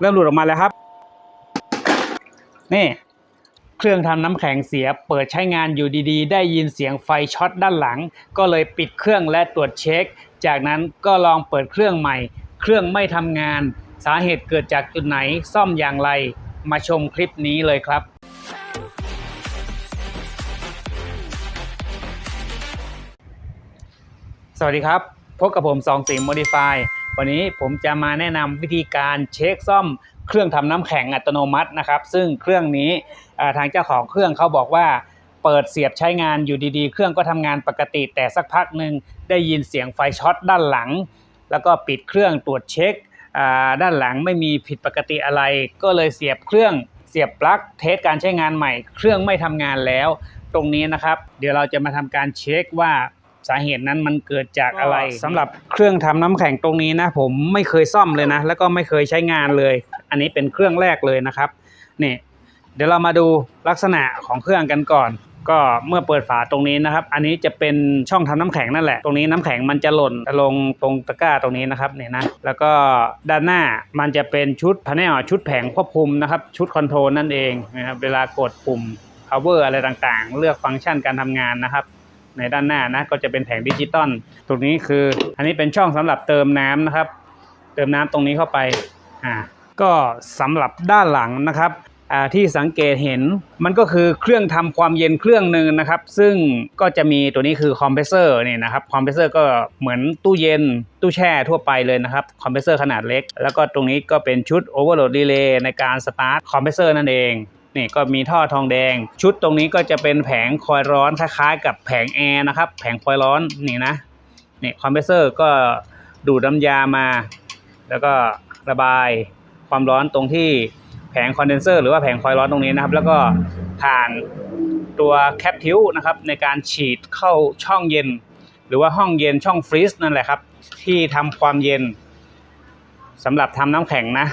เริ่มหลุดออกมาแล้วครับ นี่ เครื่องทำน้ำแข็งเสียเปิดใช้งานอยู่ดีๆ ได้ยินเสียงไฟช็อตด้านหลัง ก็เลยปิดเครื่องและตรวจเช็ค จากนั้นก็ลองเปิดเครื่องใหม่ เครื่องไม่ทำงาน สาเหตุเกิดจากจุดไหนซ่อมอย่างไร มาชมคลิปนี้เลยครับสวัสดีครับ พบกับผมสองสิงโมดิฟาย วันนี้ผมจะมาแนะนำวิธีการเช็คซ่อมเครื่องทำน้ำแข็งอัตโนมัตินะครับ ซึ่งเครื่องนี้ทางเจ้าของเครื่องเขาบอกว่าเปิดเสียบใช้งานอยู่ดีๆ เครื่องก็ทำงานปกติ แต่สักพักหนึ่งได้ยินเสียงไฟช็อตด้านหลัง แล้วก็ปิดเครื่องตรวจเช็คด้านหลังไม่มีผิดปกติอะไร ก็เลยเสียบเครื่องเสียบปลั๊กเทสการใช้งานใหม่ เครื่องไม่ทำงานแล้ว ตรงนี้นะครับ เดี๋ยวเราจะมาทำการเช็คว่า สาเหตุนั้นมันเกิดจากอะไรสำหรับเครื่องทำน้ำแข็งตรงนี้นะผมไม่เคยซ่อมเลยนะ แล้วก็ไม่เคยใช้งานเลย อันนี้เป็นเครื่องแรกเลยนะครับนี่เดี๋ยวเรามาดูลักษณะของเครื่องกันก่อน ก็เมื่อเปิดฝาตรงนี้นะครับ อันนี้จะเป็นช่องทำน้ำแข็งนั่นแหละ ตรงนี้น้ำแข็งมันจะหล่นลงตรงตะกร้าตรงนี้นะครับเนี่ยนะแล้วก็ด้านหน้ามันจะเป็นชุดพาเนลชุดแผงควบคุมนะครับ ชุดคอนโทรลนั่นเองนะครับเวลากดปุ่ม power อะไรต่างๆ เลือกฟังก์ชันการทำงานนะครับ ในด้านหน้านะก็จะเป็นแผงดิจิตอลตรงนี้คือ อันนี้เป็นช่องสำหรับเติมน้ำนะครับ เติมน้ำตรงนี้เข้าไปอ่าก็สำหรับด้านหลังนะครับอ่าที่สังเกตเห็นมันก็คือเครื่องทำความเย็นเครื่องหนึ่งนะครับ ซึ่งก็จะมีตัวนี้คือคอมเพรสเซอร์นี่นะครับคอมเพรสเซอร์ก็เหมือนตู้เย็นตู้แช่ทั่วไปเลยนะครับคอมเพรสเซอร์ขนาดเล็ก แล้วก็ตรงนี้ก็เป็นชุดโอเวอร์โหลดรีเลย์ในการสตาร์ทคอมเพรสเซอร์นั่นเอง นี่ก็มีท่อทองแดง ชุดตรงนี้ก็จะเป็นแผงคอยร้อนคล้ายๆกับแผงแอร์นะครับ แผงคอยร้อนนี่นะนี่คอมเพรสเซอร์ก็ดูดน้ำยามา แล้วก็ระบายความร้อนตรงที่แผงคอนเดนเซอร์หรือว่าแผงคอยร้อนตรงนี้นะครับ แล้วก็ผ่านตัวแคปทิวนะครับในการฉีดเข้าช่องเย็น หรือว่าห้องเย็นช่องฟรีซนั่นแหละครับ ที่ทำความเย็นสำหรับทำน้ำแข็งนะ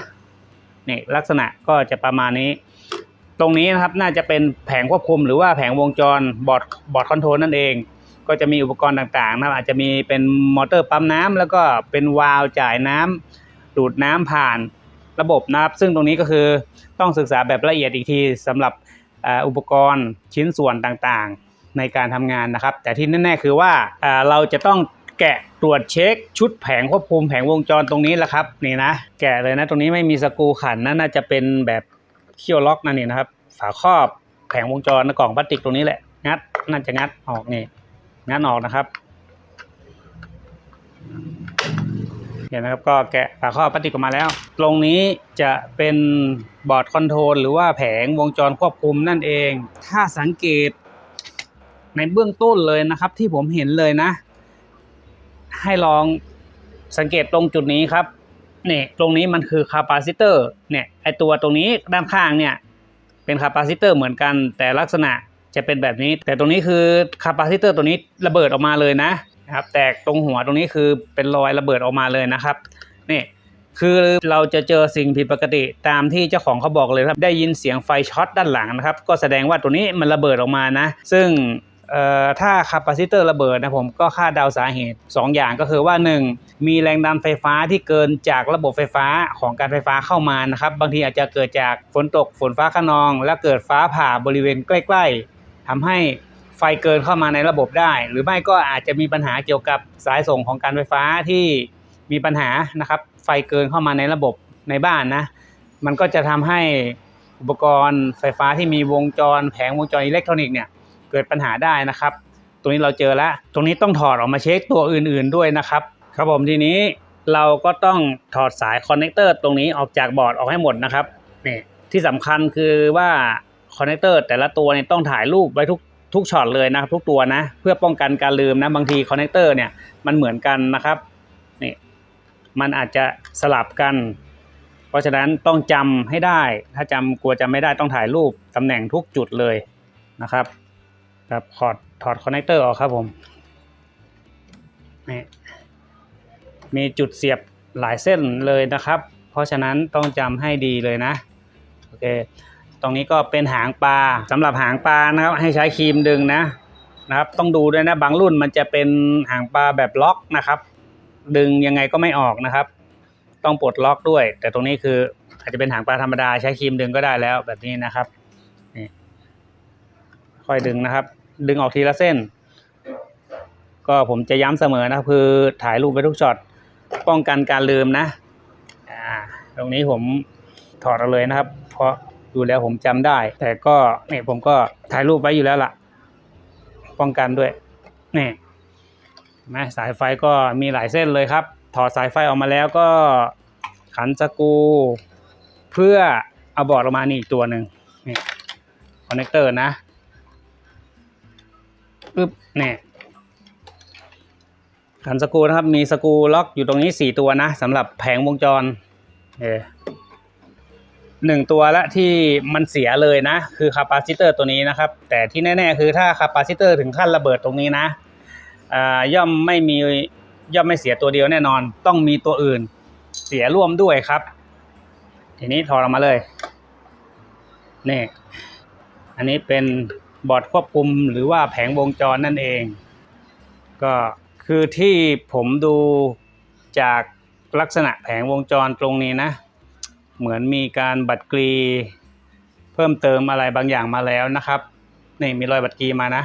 นี่ลักษณะก็จะประมาณนี้ ตรงนี้นะครับน่าจะเป็นแผงควบคุมหรือว่าแผงวงจรบอร์ดบอร์ดคอนโทรลนั่นเอง ก็จะมีอุปกรณ์ต่างๆนะครับอาจจะมีเป็นมอเตอร์ปั๊มน้ำแล้วก็เป็นวาล์วจ่ายน้ำดูดน้ำผ่านระบบนะครับ ซึ่งตรงนี้ก็คือต้องศึกษาแบบละเอียดอีกทีสำหรับอุปกรณ์ชิ้นส่วนต่างๆในการทำงานนะครับ แต่ที่แน่ๆคือว่าเราจะต้องแกะตรวจเช็คชุดแผงควบคุมแผงวงจรตรงนี้แหละครับนี่นะแกะเลยนะตรงนี้ไม่มีสกูขันนะน่าจะเป็นแบบ เคี่ยวล็อกนั่นนี่นะครับ ฝาครอบแผงวงจรในกล่องพลาสติกตรงนี้แหละ งัดน่าจะงัดออกนี่งัดออกนะครับเห็นนะครับก็แกะฝาครอบพลาสติกออกมาแล้ว ตรงนี้จะเป็นบอร์ดคอนโทรลหรือว่าแผงวงจรควบคุมนั่นเอง ถ้าสังเกตในเบื้องต้นเลยนะครับ ที่ผมเห็นเลยนะ ให้ลองสังเกตตรงจุดนี้ครับ เนี่ยตรงนี้มันคือคาปาซิเตอร์เนี่ยไอตัวตรงนี้ด้านข้างเนี่ยเป็นคาปาซิเตอร์เหมือนกัน แต่ลักษณะจะเป็นแบบนี้ แต่ตรงนี้คือคาปาซิเตอร์ตัวนี้ระเบิดออกมาเลยนะครับ แตกตรงหัวตรงนี้คือเป็นรอยระเบิดออกมาเลยนะครับนี่คือเราจะเจอสิ่งผิดปกติตามที่เจ้าของเขาบอกเลยครับ ได้ยินเสียงไฟช็อตด้านหลังนะครับ ก็แสดงว่าตัวนี้มันระเบิดออกมานะ ซึ่ง ถ้าคาปาซิเตอร์ระเบิดนะผมก็คาดเดาสาเหตุ 2 อย่างก็คือว่า 1 มีแรงดันไฟฟ้าที่เกินจากระบบไฟฟ้าของการไฟฟ้าเข้ามานะครับ บางทีอาจจะเกิดจากฝนตกฝนฟ้าขนอง และเกิดฟ้าผ่าบริเวณใกล้ ๆทำให้ไฟเกินเข้ามาในระบบได้ หรือไม่ก็อาจจะมีปัญหาเกี่ยวกับสายส่งของการไฟฟ้าที่มีปัญหานะครับ ไฟเกินเข้ามาในระบบในบ้านนะ มันก็จะทำให้อุปกรณ์ไฟฟ้าที่มีวงจรแผงวงจรอิเล็กทรอนิกส์เนี่ย เกิดปัญหาได้นะครับ ตรงนี้เราเจอแล้ว ตรงนี้ต้องถอดออกมาเช็คตัวอื่นๆด้วยนะครับ ครับผมทีนี้เราก็ต้องถอดสายคอนเนคเตอร์ตรงนี้ออกจากบอร์ดออกให้หมดนะครับนี่ที่สำคัญคือว่าคอนเนคเตอร์แต่ละตัวเนี่ยต้องถ่ายรูปไว้ทุกทุกช็อตเลยนะครับทุกตัวนะ เพื่อป้องกันการลืมนะบางทีคอนเนคเตอร์เนี่ยมันเหมือนกันนะครับนี่มันอาจจะสลับกัน เพราะฉะนั้นต้องจำให้ได้ ถ้าจำกลัวจำไม่ได้ต้องถ่ายรูปตำแหน่งทุกจุดเลยนะครับ ครับถอดถอดคอนเนคเตอร์ออกครับผมนี่มีจุดเสียบหลายเส้นเลยนะครับ เพราะฉะนั้นต้องจำให้ดีเลยนะโอเคตรงนี้ก็เป็นหางปลาสำหรับหางปลานะครับให้ใช้ครีมดึงนะนะครับ ต้องดูด้วยนะบางรุ่นมันจะเป็นหางปลาแบบล็อกนะครับ ดึงยังไงก็ไม่ออกนะครับ ต้องปลดล็อกด้วย แต่ตรงนี้คืออาจจะเป็นหางปลาธรรมดาใช้ครีมดึงก็ได้แล้วแบบนี้นะครับนี่ ค่อยดึงนะครับ ดึงออกทีละเส้น ก็ผมจะย้ำเสมอนะครับคือถ่ายรูปไปทุกช็อตป้องกันการลืมนะอ่าตรงนี้ผมถอดเอาเลยนะครับ เพราะดูแล้วผมจำได้ แต่ก็เนี่ยผมก็ถ่ายรูปไว้อยู่แล้วล่ะ ป้องกันด้วยนี่นไหมสายไฟก็มีหลายเส้นเลยครับ ถอดสายไฟออกมาแล้วก็ขันสกูเพื่อเอาบอร์ดออกมานี่อีกตัวหนึ่งนี่คอนเนคเตอร์นะ ปึ๊บนี่ขันสกูนะครับ มีสกูล็อกอยู่ตรงนี้สี่ตัวนะสำหรับแผงวงจรเออหนึ่งตัวละที่มันเสียเลยนะ คือคาปาซิเตอร์ตัวนี้นะครับ แต่ที่แน่ๆคือถ้าคาปาซิเตอร์ถึงขั้นระเบิดตรงนี้นะย่อมไม่มีย่อมไม่เสียตัวเดียวแน่นอน ต้องมีตัวอื่น เสียร่วมด้วยครับ ทีนี้ถอดออกมาเลยนี่อันนี้เป็น บอร์ดควบคุมหรือว่าแผงวงจรนั่นเอง ก็คือที่ผมดูจากลักษณะแผงวงจรตรงนี้นะ เหมือนมีการบัตรกรีเพิ่มเติมอะไรบางอย่างมาแล้วนะครับนี่มีรอยบัตรกรีมานะ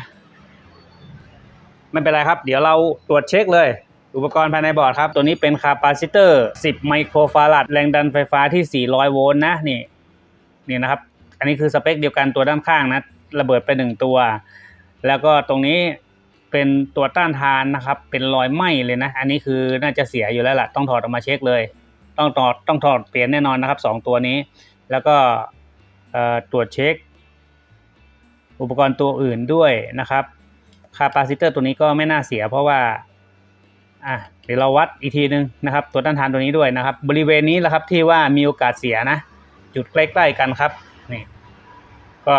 ไม่เป็นไรครับ เดี๋ยวเราตรวจเช็คเลย อุปกรณ์ภายในบอร์ดครับ ตัวนี้เป็นคาปาซิเตอร์ 10 ไมโครฟาราดแรงดันไฟฟ้าที่ 400 โวลต์นะนี่นี่นะครับ อันนี้คือสเปคเดียวกันตัวด้านข้างนะ ระเบิดไปหนึ่งตัว แล้วก็ตรงนี้เป็นตัวต้านทานนะครับ เป็นรอยไหม้เลยนะ อันนี้คือน่าจะเสียอยู่แล้วล่ะ ต้องถอดออกมาเช็คเลย ต้องถอดต้องถอดเปลี่ยนแน่นอนนะครับสองตัวนี้ แล้วก็ตรวจเช็ค อุปกรณ์ตัวอื่นด้วยนะครับคาปาซิเตอร์ตัวนี้ก็ไม่น่าเสีย เพราะว่าอะเดี๋ยวเราวัดอีกทีนึงนะครับ ตัวต้านทานตัวนี้ด้วยนะครับ บริเวณนี้แหละครับที่ว่ามีโอกาสเสียนะ จุดใกล้ ๆ กันครับนี่ก็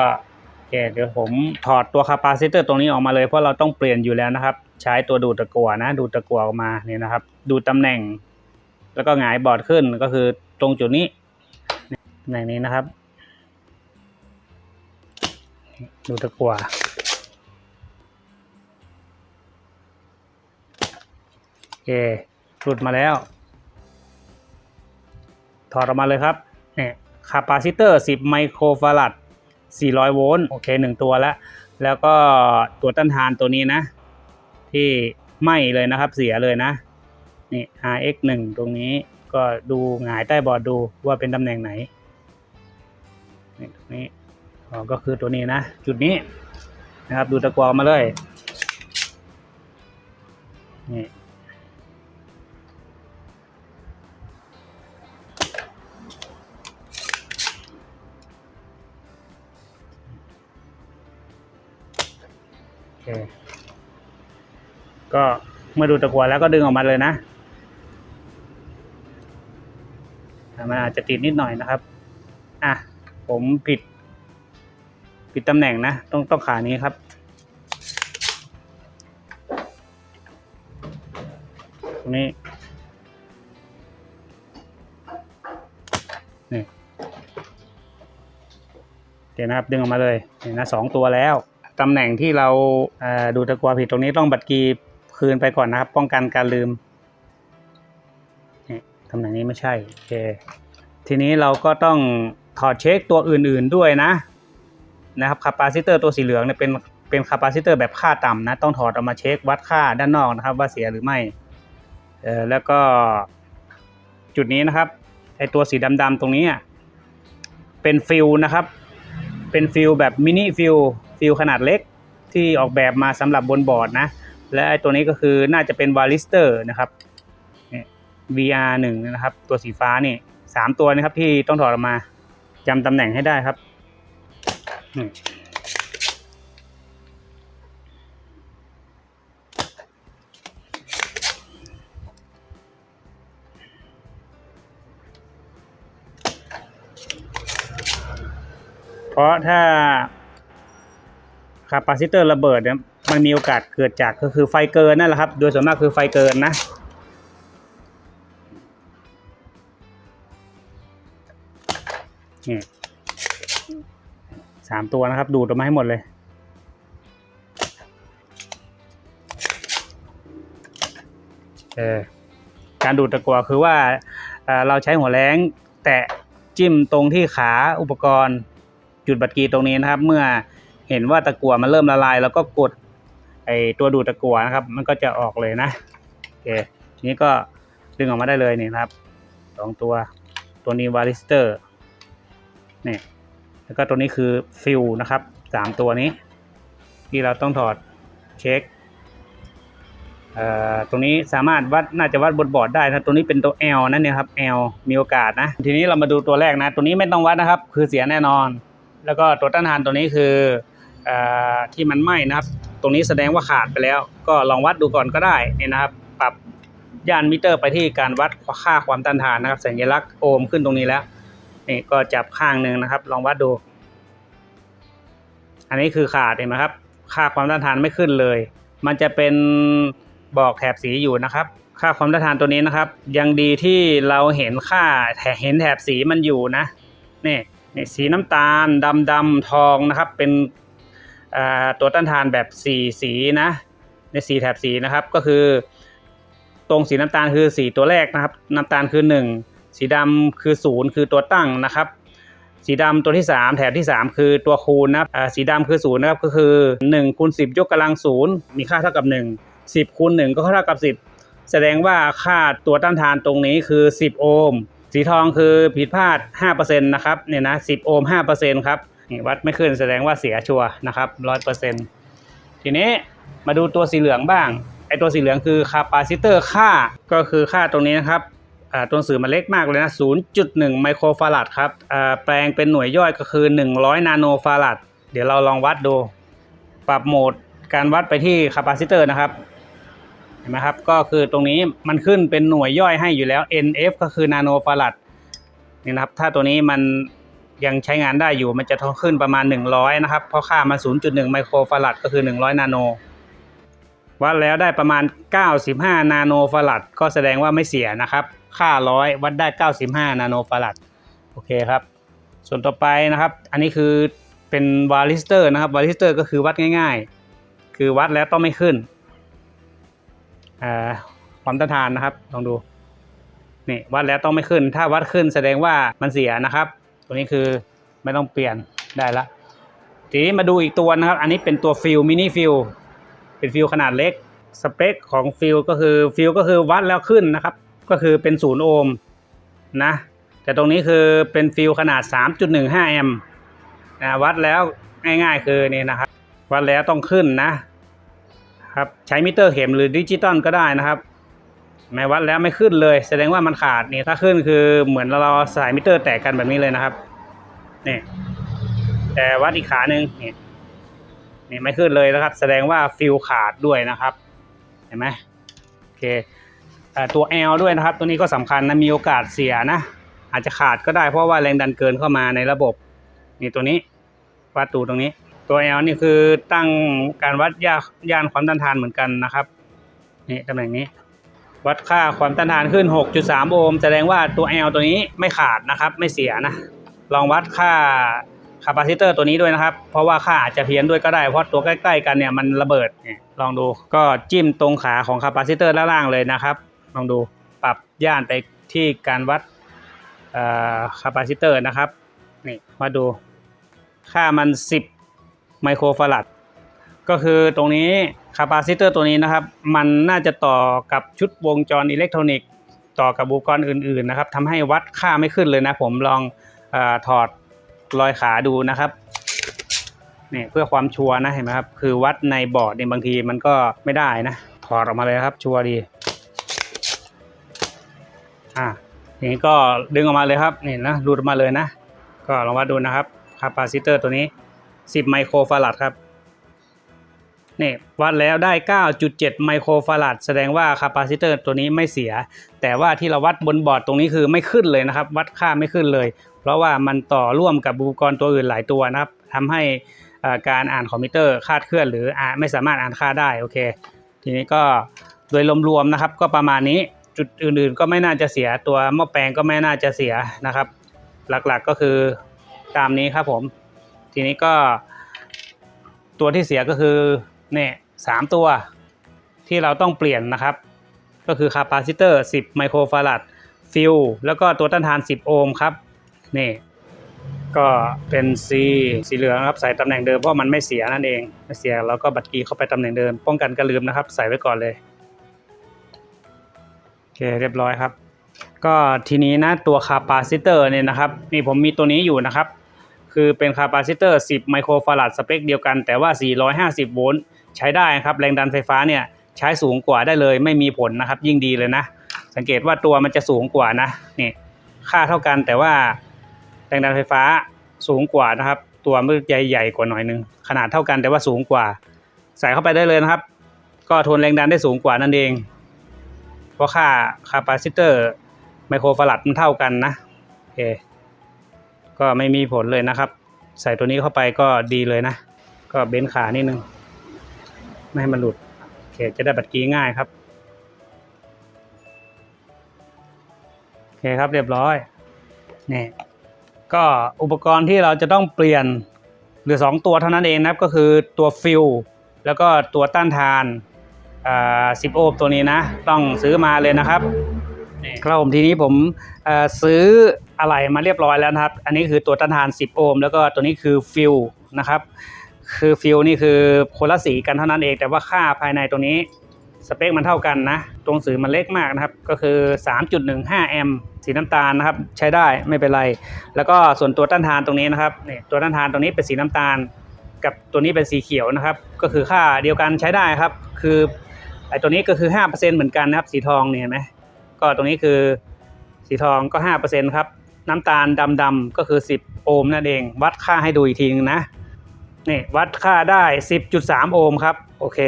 คเดี๋ยวผมถอดตัวคาปาซิเตอร์ตรงนี้ออกมาเลยเพราะเราต้องเปลี่ยนอยู่แล้วนะครับ ใช้ตัวดูดตะกั่วนะดูดตะกั่วออกมาเนี่ยนะครับ ดูตำแหน่ง แล้วก็หงายบอร์ดขึ้นก็คือตรงจุดนี้ตำแหน่งนี้นะครับ ดูตะกั่วโอเคหลุดมาแล้ว ถอดออกมาเลยครับเนี่ยคาปาซิเตอร์ 10 ไมโครฟาราด 400 โวลต์โอเค 1 ตัวแล้ว แล้วก็ตัวต้านทานตัวนี้นะ ที่ไหม้เลยนะครับเสียเลยนะ นี่ RX 1 ตรงนี้ก็ดูหงายใต้บอร์ดดูว่าเป็นตำแหน่งไหนนี่ตรงนี้อ๋อก็คือตัวนี้นะ จุดนี้นะครับดูตะกวอมาเลยนี่ ก็เมื่อดูตะกัวแล้วก็ดึงออกมาเลยนะอะมันอาจจะติดนิดหน่อยนะครับ อะ ผมผิด ผิดตำแหน่งนะ ต้องต้องขานี้ครับ ตรงนี้ นี่เดี๋ยวนะครับ ดึงออกมาเลยเห็นนะสองตัวแล้ว ตำแหน่งที่เราดูตะกัวผิดตรงนี้ต้องบัตรกีคืนไปก่อนนะครับ ป้องกันการลืมนี่ตำแหน่งนี้ไม่ใช่โอเคทีนี้เราก็ต้องถอดเช็คตัวอื่นๆด้วยนะนะครับคาปาซิเตอร์ตัวสีเหลืองเนี่ยเป็นเป็นคาปาซิเตอร์แบบค่าต่ำนะ ต้องถอดออกมาเช็ควัดค่าด้านนอกนะครับ ว่าเสียหรือไม่เออแล้วก็จุดนี้นะครับไอตัวสีดำๆตรงนี้เป็นฟิลนะครับ เป็นฟิลแบบมินิฟิล ฟิลขนาดเล็กที่ออกแบบมาสำหรับบนบอร์ดนะ และไอ้ตัวนี้ก็คือน่าจะเป็นวาลิสเตอร์นะครับเนี่ย VR หนึ่งนะครับ ตัวสีฟ้านี่สามตัวนะครับที่ต้องถอดออกมาจำตำแหน่งให้ได้ครับเพราะถ้า คาปาซิเตอร์ระเบิดเนี่ยมันมีโอกาสเกิดจากก็คือไฟเกินนั่นแหละครับ โดยส่วนมากคือไฟเกินนะนี่สามตัวนะครับ ดูดออกมาให้หมดเลยเออการดูดตะกัวคือว่าเเราใช้หัวแรงแตะจิ้มตรงที่ขาอุปกรณ์จุดบัตรกีตรงนี้นะครับ เมื่อ เห็นว่าตะกั่วมันเริ่มละลาย แล้วก็กดไอตัวดูดตะกั่วนะครับ มันก็จะออกเลยนะโอเคนี้ก็ดึงออกมาได้เลยนี่นะครับสองตัวตัวนี้วาลิสเตอร์นี่แล้วก็ตัวนี้คือฟิลนะครับสามตัวนี้ ที่เราต้องถอดเช็คเอ่อตรงนี้สามารถวัดน่าจะวัดบนบอร์ดได้นะตัวนี้เป็นตัว L นั่นเนี่ยครับ L มีโอกาสนะ ทีนี้เรามาดูตัวแรกนะ ตัวนี้ไม่ต้องวัดนะครับ คือเสียแน่นอน แล้วก็ตัวต้านทานตัวนี้คือ ที่มันไหม้นะครับ ตรงนี้แสดงว่าขาดไปแล้ว ก็ลองวัดดูก่อนก็ได้นี่นะครับ ปรับย่านมิเตอร์ไปที่การวัดค่าความต้านทานนะครับ สัญลักษณ์โอห์มขึ้นตรงนี้แล้วนี่ก็จับข้างหนึ่งนะครับ ลองวัดดู อันนี้คือขาดเห็นไหมครับ ค่าความต้านทานไม่ขึ้นเลย มันจะเป็นบอกแถบสีอยู่นะครับ ค่าความต้านทานตัวนี้นะครับ ยังดีที่เราเห็นค่าแถเห็นแถบสีมันอยู่นะนี่นี่สีน้ำตาลดำดำทองนะครับ เป็น ตัวต้านทานแบบสีสีนะ ในสีแถบสีนะครับ ก็คือ ตรงสีน้ำตาลคือสีตัวแรกนะครับ น้ำตาลคือ 1 สีดำคือ 0 คือตัวตั้งนะครับ สีดำตัวที่ 3 แถบที่ 3 คือตัวคูณนะครับสีดำคือ0นะครับก็คือ1คูณ10 ยกกำลัง 0 มีค่าเท่ากับ 1 10คูณ1ก็เท่ากับ 10 แสดงว่าค่าตัวต้านทานตรงนี้คือ 10 โอห์มสีทองคือผิดพลาด5%นะครับเนี่ยนะ10 โอห์ม5%ครับ นี่วัดไม่ขึ้นแสดงว่าเสียชัวนะครับ100%ทีนี้มาดูตัวสีเหลืองบ้างไอตัวสีเหลืองคือคาปาซิเตอร์ค่าก็คือค่าตรงนี้นะครับตัวสื่อมันเล็กมากเลยนะ 0.1 ไมโครฟาราดครับแปลงเป็นหน่วยย่อยก็คือ 100 นาโนฟาราดเดี๋ยวเราลองวัดดู ปรับโหมดการวัดไปที่คาปาซิเตอร์นะครับเห็นไหมครับก็คือตรงนี้มันขึ้นเป็นหน่วยย่อยให้อยู่แล้ว NF ก็คือนาโนฟาราดนี่นะครับ ถ้าตัวนี้มัน ยังใช้งานได้อยู่มันจะขึ้นประมาณ 100 นะครับ เพราะค่ามัน 0.1 ไมโครฟาราดก็คือ 100 นาโน วัดแล้วได้ประมาณ 95 นาโนฟาราดก็แสดงว่าไม่เสียนะครับ ค่าร้อยวัดได้ 95 นาโนฟาราดโอเคครับ ส่วนต่อไปนะครับ อันนี้คือเป็นวาลิสเตอร์นะครับวาลิสเตอร์ก็คือวัดง่าย ๆ คือวัดแล้วต้องไม่ขึ้นความต้านทานนะครับลองดูนี่วัดแล้วต้องไม่ขึ้น ถ้าวัดขึ้นแสดงว่ามันเสียนะครับ ตัวนี้คือไม่ต้องเปลี่ยนได้ละทีนี้มาดูอีกตัวนะครับ อันนี้เป็นตัวฟิลมินิฟิลเป็นฟิลขนาดเล็ก สเปคของฟิลก็คือฟิลก็คือวัดแล้วขึ้นนะครับ ก็คือเป็นศูนย์โอห์มนะ แต่ตรงนี้คือเป็นฟิลขนาด 3.15 แอมป์นะวัดแล้วง่ายๆคือนี่นะครับ วัดแล้วต้องขึ้นนะครับ ใช้มิเตอร์เข็มหรือดิจิตอลก็ได้นะครับ ไม่วัดแล้วไม่ขึ้นเลย แสดงว่ามันขาดนี่ถ้าขึ้นคือเหมือนเราสายมิเตอร์แตกกันแบบนี้เลยนะครับนี่แต่วัดอีกขาหนึ่งนี่นี่ไม่ขึ้นเลยนะครับ แสดงว่าฟิลขาดด้วยนะครับ เห็นไหมโอเคตัว L ด้วยนะครับ ตัวนี้ก็สำคัญนะมีโอกาสเสียนะ อาจจะขาดก็ได้เพราะว่าแรงดันเกินเข้ามาในระบบนี่ตัวนี้วัดตูตรงนี้ ตัว L นี่คือตั้งการวัดย่าย่านความต้านทานเหมือนกันนะครับนี่ตำแหน่งนี้ วัดค่าความต้านทานขึ้น 6.3 โอห์มแสดงว่าตัว L ตัวนี้ไม่ขาดนะครับ ไม่เสียนะ ลองวัดค่าคาปาซิเตอร์ตัวนี้ด้วยนะครับ เพราะว่าค่าอาจจะเพี้ยนด้วยก็ได้ เพราะตัวใกล้ ๆ กันเนี่ยมันระเบิดเนี่ยลองดู ก็จิ้มตรงขาของคาปาซิเตอร์ด้านล่างเลยนะครับ ลองดู ปรับย่านไปที่การวัดคาปาซิเตอร์นะครับ นี่ มาดู ค่ามัน 10 ไมโครฟาราด ก็คือตรงนี้คาปาซิเตอร์ตัวนี้นะครับ มันน่าจะต่อกับชุดวงจรอิเล็กทรอนิกส์ต่อกับอุปกรณ์อื่นๆนะครับทำให้วัดค่าไม่ขึ้นเลยนะ ผมลองอถอดรอยขาดูนะครับนี่เพื่อความชัวร์นะเห็นไหมครับ คือวัดในบอร์ดเนี่ยบางทีมันก็ไม่ได้นะ ถอดออกมาเลยครับ ชัวร์ดี อะอย่างนี้ก็ดึงออกมาเลยครับนี่นะรูดออกมาเลยนะ ก็ลองวัดดูนะครับคาปาซิเตอร์ตัวนี้ 10 ไมโครฟาราดครับ นี่วัดแล้วได้ 9.7 ไมโครฟาราดแสดงว่าคาปาซิเตอร์ตัวนี้ไม่เสีย แต่ว่าที่เราวัดบนบอร์ดตรงนี้คือไม่ขึ้นเลยนะครับ วัดค่าไม่ขึ้นเลย เพราะว่ามันต่อร่วมกับอุปกรณ์ตัวอื่นหลายตัวนะครับทำให้การอ่านคอมพิวเตอร์คาดเคลื่อน หรืออไม่สามารถอ่านค่าได้โอเค ทีนี้ก็โดยรวมๆนะครับ ก็ประมาณนี้จุดอื่นๆ ก็ไม่น่าจะเสียตัวหม้อแปลงก็ไม่น่าจะเสียนะครับ หลักๆก็คือตามนี้ครับผม ทีนี้ก็ตัวที่เสียก็คือ เนี่ยสามตัวที่เราต้องเปลี่ยนนะครับ ก็คือคาปาซิเตอร์10 ไมโครฟาราดฟิลแล้วก็ตัวต้านทาน 10 โอห์มครับนี่ก็เป็น C สีเหลืองครับใส่ตำแหน่งเดิมเพราะมันไม่เสียนั่นเองไม่เสียเราก็บัตรกีเข้าไปตำแหน่งเดิมป้องกันการลืมนะครับ ใส่ไว้ก่อนเลยโอเคเรียบร้อยครับ ก็ทีนี้นะตัวคาปาซิเตอร์เนี่ยนะครับนี่ผมมีตัวนี้อยู่นะครับ คือเป็นคาปาซิเตอร์ 10 ไมโครฟาราดสเปคเดียวกันแต่ว่า 450 โวลต์ ใช้ได้ครับแรงดันไฟฟ้าเนี่ยใช้สูงกว่าได้เลย ไม่มีผลนะครับ ยิ่งดีเลยนะ สังเกตว่าตัวมันจะสูงกว่านะนี่ค่าเท่ากันแต่ว่าแรงดันไฟฟ้าสูงกว่านะครับ ตัวมันใหญ่ใหญ่กว่าหน่อยนึงขนาดเท่ากันแต่ว่าสูงกว่า ใส่เข้าไปได้เลยนะครับ ก็ทนแรงดันได้สูงกว่านั่นเอง เพราะค่าคาปาซิเตอร์ไมโครฟาราดมันเท่ากันนะโอเคก็ไม่มีผลเลยนะครับ ใส่ตัวนี้เข้าไปก็ดีเลยนะ ก็เบนขานิดนึง ไม่ให้มันหลุดโอเคจะได้บัตรกีง่ายครับโอเคครับเรียบร้อยนี่ก็อุปกรณ์ที่เราจะต้องเปลี่ยนหลือสองตัวเท่านั้นเองนะครับก็คือตัวฟิลแล้วก็ตัวต้านทานอ่า10โอห์มตัวนี้นะ ต้องซื้อมาเลยนะครับครับผมทีนี้ผมซื้ออะไรมาเรียบร้อยแล้วนะครับ อันนี้คือตัวต้านทาน 10 โอห์มแล้วก็ตัวนี้คือฟิลนะครับ คือฟิลนี่คือคนละสีกันเท่านั้นเองแต่ว่าค่าภายในตรงนี้สเปคมันเท่ากันนะตรงสื่อมันเล็กมากนะครับ ก็คือ 3.15 แอมป์สีน้ำตาลนะครับ ใช้ได้ไม่เป็นไร แล้วก็ส่วนตัวต้านทานตรงนี้นะครับนี่ตัวต้านทานตรงนี้เป็นสีน้ำตาล กับตัวนี้เป็นสีเขียวนะครับ ก็คือค่าเดียวกันใช้ได้ครับ คือไอ้ตัวนี้ก็คือ 5%เหมือนกันนะครับ สีทองเนี่ยเห็นไหมก็ตรงนี้คือสีทองก็ 5%ครับ น้ำตาลดำๆก็คือ 10 โอห์มนั่นเอง วัดค่าให้ดูอีกทีนึงนะ นี่วัดค่าได้ 10.3 โอห์มครับ โอเค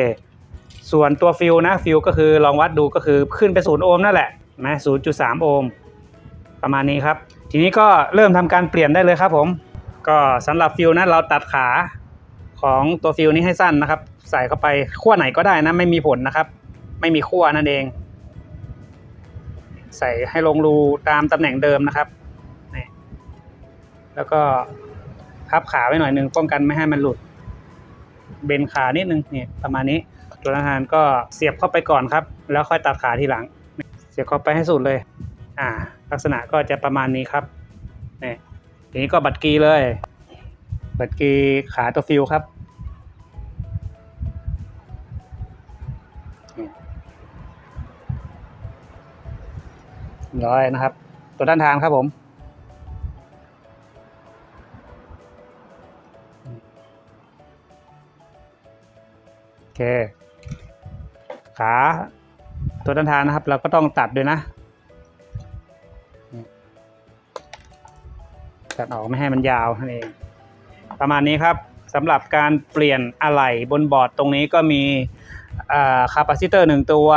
ส่วนตัวฟิลนะฟิลก็คือลองวัดดูก็คือขึ้นไป0โอห์มนั่นแหละนะ0.3 โอห์มประมาณนี้ครับ ทีนี้ก็เริ่มทำการเปลี่ยนได้เลยครับผม ก็สำหรับฟิลนะเราตัดขาของตัวฟิลนี้ให้สั้นนะครับ ใส่เข้าไปขั้วไหนก็ได้นะไม่มีผลนะครับ ไม่มีขั้วนั่นเอง ใส่ให้ลงรูตามตำแหน่งเดิมนะครับนี่แล้วก็ พับขาไว้หน่อยหนึ่งป้องกันไม่ให้มันหลุด เบนขานิดนึงนี่ประมาณนี้ตัวอาหารก็เสียบเข้าไปก่อนครับ แล้วค่อยตัดขาทีหลัง เสียบเข้าไปให้สุดเลย อ่า ลักษณะก็จะประมาณนี้ครับนี่ทีนี้ก็บัตรกีเลย บัตรกีขาตัวฟิวครับนี่ร้อยนะครับ ตัวด้านทางครับผม ขาตัวด้านทางนะครับ เราก็ต้องตัดด้วยนะ ตัดออกไม่ให้มันยาวนั่นเอง ประมาณนี้ครับสำหรับการเปลี่ยนอะไหล่บนบอร์ดตรงนี้ก็มีคาปาซิเตอร์หนึ่งตัว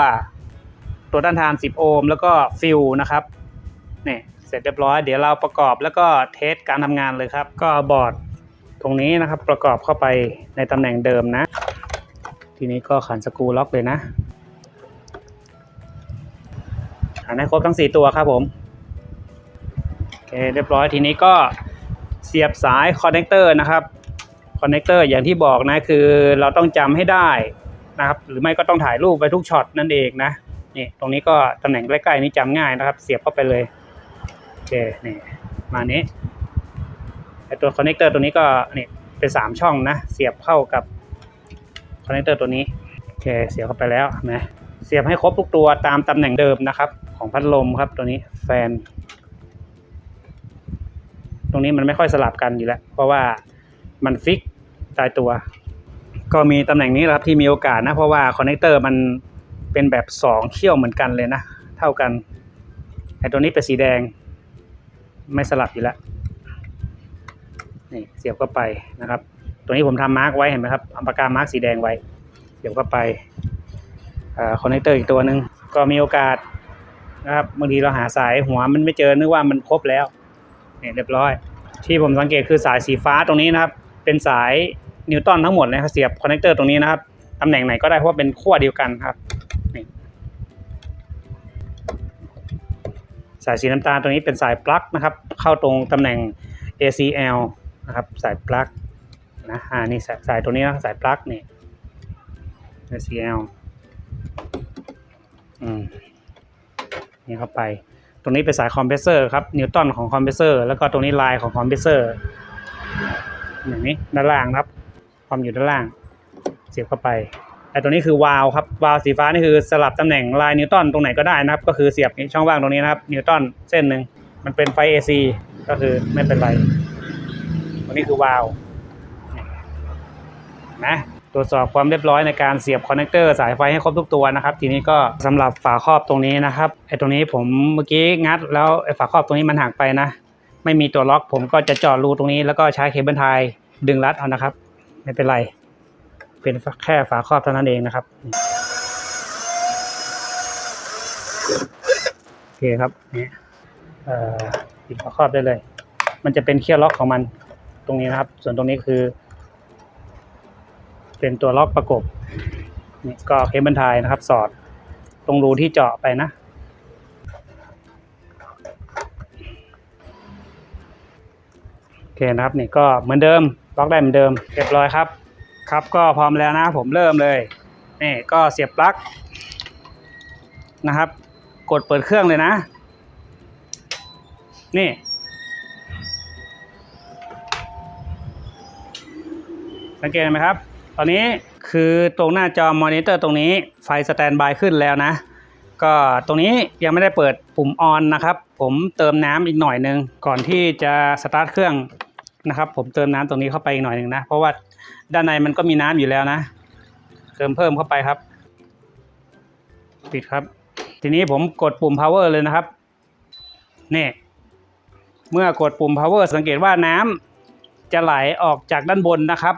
ตัวด้านทาน10 โอห์มแล้วก็ฟิลนะครับนี่เสร็จเรียบร้อยเดี๋ยวเราประกอบแล้วก็เทสการทำงานเลยครับ ก็บอร์ดตรงนี้นะครับประกอบเข้าไปในตำแหน่งเดิมนะ ทีนี้ก็ขันสกูล็อกเลยนะขันให้ครบทั้ง 4 ตัวครับผมโอเคเรียบร้อยทีนี้ก็เสียบสายคอนเนคเตอร์นะครับคอนเนคเตอร์อย่างที่บอกนะคือเราต้องจำให้ได้นะครับหรือไม่ก็ต้องถ่ายรูปไปทุกช็อตนั่นเองนะนี่ตรงนี้ก็ตำแหน่งใกล้ๆนี้จำง่ายนะครับ เสียบเข้าไปเลยโอเคนี่มานี้ไอตัวคอนเนคเตอร์ตัวนี้ก็นี่เป็นสามช่องนะ เสียบเข้ากับ คอนเนคเตอร์ตัวนี้โอเคเสียบเข้าไปแล้วนะเสียบให้ครบทุกตัวตามตำแหน่งเดิมนะครับ ของพัดลมครับตัวนี้แฟน ตรงนี้มันไม่ค่อยสลับกันอยู่แล้ว เพราะว่ามันฟิกตายตัว ก็มีตำแหน่งนี้แหละครับที่มีโอกาสนะ เพราะว่าคอนเนคเตอร์มันเป็นแบบสองเขี้ยวเหมือนกันเลยนะ เท่ากันไอ้ตัวนี้เป็นสีแดง ไม่สลับอยู่แล้วนี่เสียบเข้าไปนะครับ ตัวนี้ผมทำมาร์กไว้เห็นไหมครับเอาปากกามาร์กสีแดงไว้เสียบเข้าไปคอนเนคเตอร์อีกตัวหนึ่งก็มีโอกาสนะครับบางทีเราหาสายหัวมันไม่เจอนึกว่ามันครบแล้วเนี่ยเรียบร้อย ที่ผมสังเกตคือสายสีฟ้าตรงนี้นะครับ เป็นสายนิวตันทั้งหมดเลยครับเสียบคอนเนคเตอร์ตรงนี้นะครับตำแหน่งไหนก็ได้เพราะว่าเป็นขั้วเดียวกันครับนี่สายสีน้ำตาลตรงนี้เป็นสายปลั๊กนะครับ เข้าตรงตำแหน่ง ACL นะครับ สายปลั๊ก นะอ่านี่สายสายตัวนี้นะสายปลั๊กนี่ ACL อืมนี่เข้าไป ตรงนี้เป็นสายคอมเพรสเซอร์ครับนิวตันของคอมเพรสเซอร์แล้วก็ตรงนี้ลายของคอมเพรสเซอร์อย่างนี้ด้านล่างครับ ความอยู่ด้านล่างเสียบเข้าไปไอ้ตัวนี้คือวาล์วครับวาล์วสีฟ้านี่คือสลับตำแหน่งลายนิวตันตรงไหนก็ได้นะครับ ก็คือเสียบนี้ช่องว่างตรงนี้นะครับนิวตันเส้นหนึ่งมันเป็นไฟ AC ก็คือไม่เป็นไรตัวนี้คือวาล์ว นะตรวจสอบความเรียบร้อยในการเสียบคอนเนคเตอร์สายไฟให้ครบทุกตัวนะครับ ทีนี้ก็สำหรับฝาครอบตรงนี้นะครับไอ้ตรงนี้ผมเมื่อกี้งัด แล้วไอ้ฝาครอบตรงนี้มันหักไปนะ ไม่มีตัวล็อก ผมก็จะเจาะรูตรงนี้แล้วก็ใช้เคเบิลไทยดึงรัดเอานะครับ ไม่เป็นไร เป็นแค่ฝาครอบเท่านั้นเองนะครับโอเคครับนี่เอ่อปิดฝาครอบได้เลย มันจะเป็นเคี่ยวล็อกของมันตรงนี้นะครับ ส่วนตรงนี้คือ เป็นตัวล็อกประกบนี่ก็เคเบิลไทยนะครับ สอดตรงรูที่เจาะไปนะ โอเคนะครับนี่ก็เหมือนเดิม ล็อกได้เหมือนเดิมเรียบร้อยครับ ครับก็พร้อมแล้วนะผมเริ่มเลยนี่ก็เสียบปลั๊กนะครับ กดเปิดเครื่องเลยนะ นี่สังเกตไหมครับ ตอนนี้คือตรงหน้าจอมอนิเตอร์ตรงนี้ไฟสแตนบายขึ้นแล้วนะ ก็ตรงนี้ยังไม่ได้เปิดปุ่มออนนะครับ ผมเติมน้ำอีกหน่อยหนึง ก่อนที่จะสตาร์ทเครื่องนะครับ ผมเติมน้ำตรงนี้เข้าไปอีกหน่อยหนึ่งนะ เพราะว่าด้านในมันก็มีน้ำอยู่แล้วนะ เติมเพิ่มเข้าไปครับ ปิดครับ ทีนี้ผมกดปุ่ม power เลยนะครับ นี่เมื่อกดปุ่ม power สังเกตว่าน้ำจะไหลออกจากด้านบนนะครับ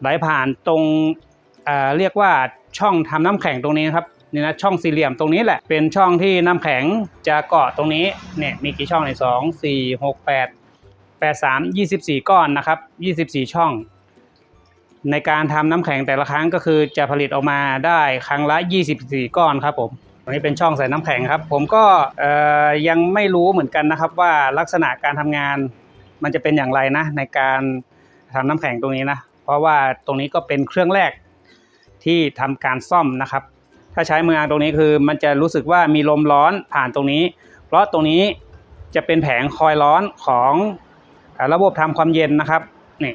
ไหลผ่านตรงเเรียกว่าช่องทำน้ำแข็งตรงนี้นะครับนี่นะช่องสี่เหลี่ยมตรงนี้แหละเป็นช่องที่น้ำแข็งจะเกาะตรงนี้เนี่ยมีกี่ช่องในสองสี่หกแปดแปดสามยี่สิบสี่ก้อนนะครับยี่สิบสี่ช่อง ในการทำน้ำแข็งแต่ละครั้งก็คือจะผลิตออกมาได้ครั้งละ24ก้อนครับผมตรงนี้เป็นช่องใส่น้ำแข็งครับ ผมก็ยังไม่รู้เหมือนกันนะครับว่าลักษณะการทำงานมันจะเป็นอย่างไรนะในการทำน้ำแข็งตรงนี้นะ ราะว่าตรงนี้ก็เป็นเครื่องแรกที่ทำการซ่อมนะครับ ถ้าใช้มือตรงนี้คือมันจะรู้สึกว่ามีลมร้อนผ่านตรงนี้ เพราะตรงนี้จะเป็นแผงคอยร้อนของระบบทำความเย็นนะครับนี่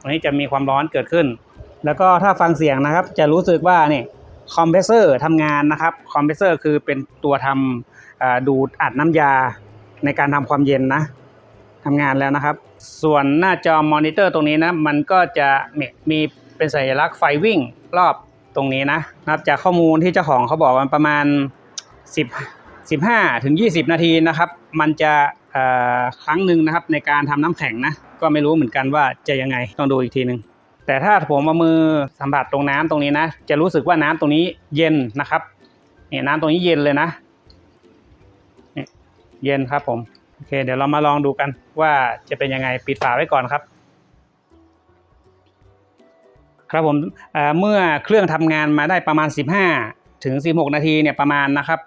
ตรงนี้จะมีความร้อนเกิดขึ้น แล้วก็ถ้าฟังเสียงนะครับ จะรู้สึกว่านี่คอมเพรสเซอร์ทำงานนะครับคอมเพรสเซอร์คือเป็นตัวทำดูดอัดน้ำยาในการทำความเย็นนะ ทำงานแล้วนะครับ ส่วนหน้าจอมอนิเตอร์ตรงนี้นะ มันก็จะมีมีเป็นสัญลักษณ์ไฟวิ่งรอบตรงนี้นะนับจากข้อมูลที่เจ้าของเขาบอกว่าประมาณ 10 15ถึง20 นาทีนะครับ มันจะครั้งหนึ่งนะครับในการทำน้ำแข็งนะ ก็ไม่รู้เหมือนกันว่าจะยังไงต้องดูอีกทีหนึ่งแต่ถ้าผมเอามือสัมผัสตรงน้ำตรงนี้นะ จะรู้สึกว่าน้ำตรงนี้เย็นนะครับเนี่ยน้ำตรงนี้เย็นเลยนะเย็นครับผม โอเค เดี๋ยวเรามาลองดูกันว่าจะเป็นยังไงปิดฝาไว้ก่อนครับ ครับผมเเมื่อเครื่องทำงานมาได้ประมาณ 15 ถึง 16 นาทีเนี่ยประมาณนะครับ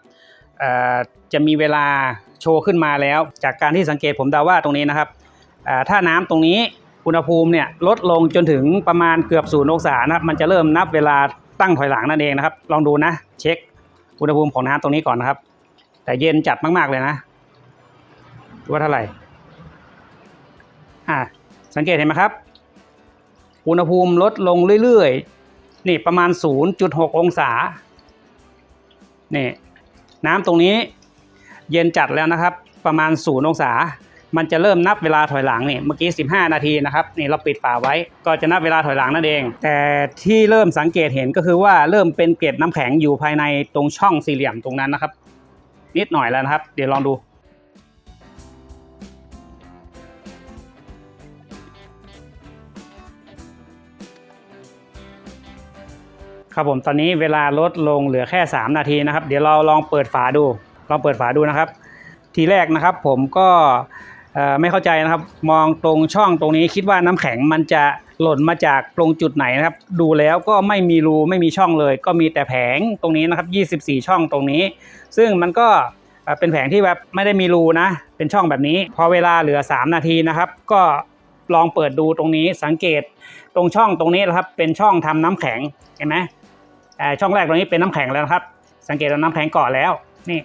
จะมีเวลาโชว์ขึ้นมาแล้ว จากการที่สังเกตผมเดาว่าตรงนี้นะครับถ้าน้ำตรงนี้อุณหภูมิเนี่ยลดลงจนถึงประมาณเกือบศูนย์องศานะครับมันจะเริ่มนับเวลาตั้งถอยหลังนั่นเองนะครับ ลองดูนะ เช็คอุณหภูมิของน้ำตรงนี้ก่อนนะครับ แต่เย็นจัดมากๆเลยนะ ว่าเท่าไหร่ อ่า สังเกตเห็นไหมครับ อุณหภูมิลดลงเรื่อยๆ นี่ประมาณ 0.6 องศา นี่น้ำตรงนี้เย็นจัดแล้วนะครับ ประมาณ 0 องศา มันจะเริ่มนับเวลาถอยหลังนี่ เมื่อกี้ 15 นาทีนะครับ นี่เราปิดฝาไว้ ก็จะนับเวลาถอยหลังนั่นเอง แต่ที่เริ่มสังเกตเห็นก็คือว่าเริ่มเป็นเกล็ดน้ำแข็งอยู่ภายในตรงช่องสี่เหลี่ยมตรงนั้นนะครับ นิดหน่อยแล้วนะครับ เดี๋ยวลองดู ครับผมตอนนี้เวลาลดลงเหลือแค่ 3 นาทีนะครับ เดี๋ยวเราลองเปิดฝาดูลองเปิดฝาดูนะครับ ทีแรกนะครับผมก็ไม่เข้าใจนะครับ มองตรงช่องตรงนี้คิดว่าน้ำแข็งมันจะหล่นมาจากตรงจุดไหนนะครับ ดูแล้วก็ไม่มีรูไม่มีช่องเลย ก็มีแต่แผงตรงนี้นะครับ 24 ช่องตรงนี้ ซึ่งมันก็เป็นแผงที่แบบไม่ได้มีรูนะ เป็นช่องแบบนี้ พอเวลาเหลือ 3 นาทีนะครับ ก็ลองเปิดดูตรงนี้สังเกตตรงช่องตรงนี้นะครับ เป็นช่องทำน้ำแข็งเห็นไหม ช่องแรกตรงนี้เป็นน้ำแข็งแล้วนะครับ สังเกตว่าน้ำแข็งเกาะแล้วนี่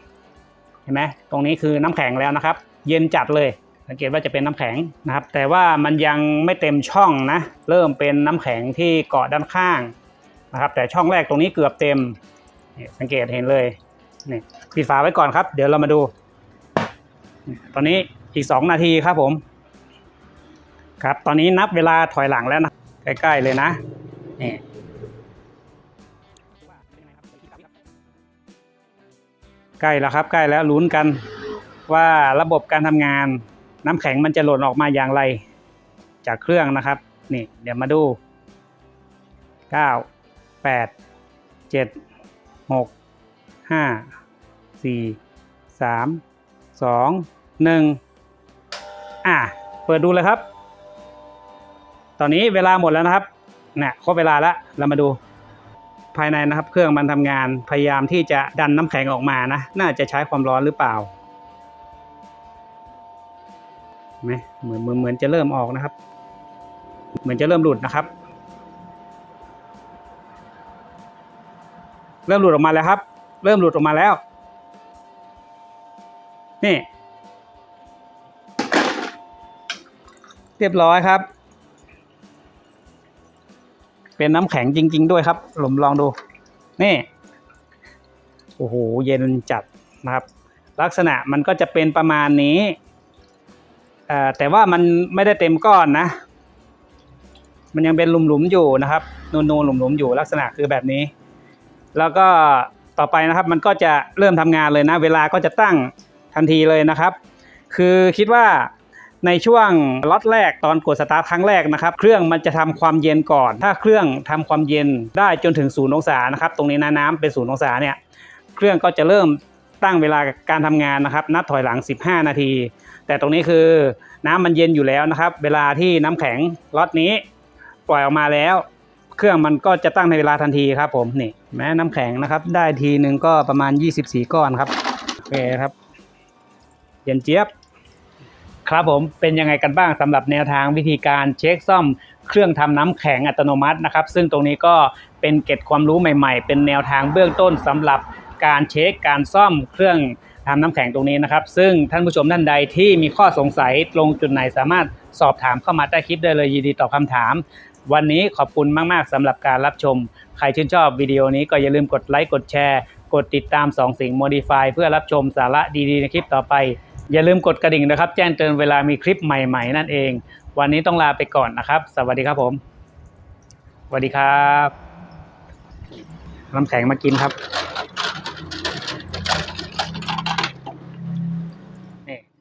เห็นไหมตรงนี้คือน้ำแข็งแล้วนะครับ เย็นจัดเลย สังเกตว่าจะเป็นน้ำแข็งนะครับ แต่ว่ามันยังไม่เต็มช่องนะ เริ่มเป็นน้ำแข็งที่เกาะด้านข้างนะครับ แต่ช่องแรกตรงนี้เกือบเต็มนี่สังเกตเห็นเลยนี่ปิดฝาไว้ก่อนครับ เดี๋ยวเรามาดู ตอนนี้อีก 2 นาทีครับผม ครับ ตอนนี้นับเวลาถอยหลังแล้วนะใกล้ๆเลยนะนี่ ใกล้แล้วครับใกล้แล้วลุ้นกันว่าระบบการทำงานน้ำแข็งมันจะหล่นออกมาอย่างไร จากเครื่องนะครับ นี่เดี๋ยวมาดู 9 8 7 6 5 4 3 2 1 อะ เปิดดูเลยครับ ตอนนี้เวลาหมดแล้วนะครับเนี่ยครบเวลาแล้วเรามาดู ภายในนะครับ เครื่องมันทำงานพยายามที่จะดันน้ำแข็งออกมานะ น่าจะใช้ความร้อนหรือเปล่าไหมเหมือนเหมือนเหมือนจะเริ่มออกนะครับ เหมือนจะเริ่มหลุดนะครับ เริ่มหลุดออกมาแล้วครับ เริ่มหลุดออกมาแล้ว นี่ เรียบร้อยครับ เป็นน้ำแข็งจริง ๆ ด้วยครับผมลองดู นี่โอ้โหเย็นจัดนะครับ ลักษณะมันก็จะเป็นประมาณนี้แต่ว่ามันไม่ได้เต็มก้อนนะ มันยังเป็นหลุมๆอยู่นะครับ นูนๆหลุมๆอยู่ลักษณะคือแบบนี้ แล้วก็ต่อไปนะครับ มันก็จะเริ่มทำงานเลยนะ เวลาก็จะตั้งทันทีเลยนะครับ คือคิดว่า ในช่วงล็อตแรกตอนกดสตาร์ทครั้งแรกนะครับ เครื่องมันจะทำความเย็นก่อน ถ้าเครื่องทำความเย็นได้จนถึงศูนย์องศานะครับ ตรงนี้นะน้ำเป็นศูนย์องศาเนี่ยเครื่องก็จะเริ่มตั้งเวลาการทำงานนะครับ นับถอยหลัง 15 นาที แต่ตรงนี้คือน้ำมันเย็นอยู่แล้วนะครับ เวลาที่น้ำแข็งล็อตนี้ ปล่อยออกมาแล้ว เครื่องมันก็จะตั้งในเวลาทันทีครับผมนี่แม้น้ำแข็งนะครับ ได้ทีหนึ่งก็ประมาณ 24 ก้อนครับโอเคครับเย็นเจี๊ยบ ครับผมเป็นยังไงกันบ้างสำหรับแนวทางวิธีการเช็คซ่อมเครื่องทำน้ำแข็งอัตโนมัตินะครับ ซึ่งตรงนี้ก็เป็นเก็ดความรู้ใหม่ๆ เป็นแนวทางเบื้องต้นสำหรับการเช็คการซ่อมเครื่องทำน้ำแข็งตรงนี้นะครับ ซึ่งท่านผู้ชมท่านใดที่มีข้อสงสัยตรงจุดไหนสามารถสอบถามเข้ามาใต้คลิปได้เลยยินดีตอบคำถาม วันนี้ขอบคุณมากๆสำหรับการรับชม ใครชื่นชอบวิดีโอนี้ก็อย่าลืมกดไลค์กดแชร์ กดติดตาม 2 สิ่ง Modify เพื่อรับชมสาระดีๆในคลิปต่อไป อย่าลืมกดกระดิ่งนะครับ แจ้งเตือนเวลามีคลิปใหม่ ๆ นั่นเอง วันนี้ต้องลาไปก่อนนะครับ สวัสดีครับผม สวัสดีครับ น้ำแข็งมากินครับ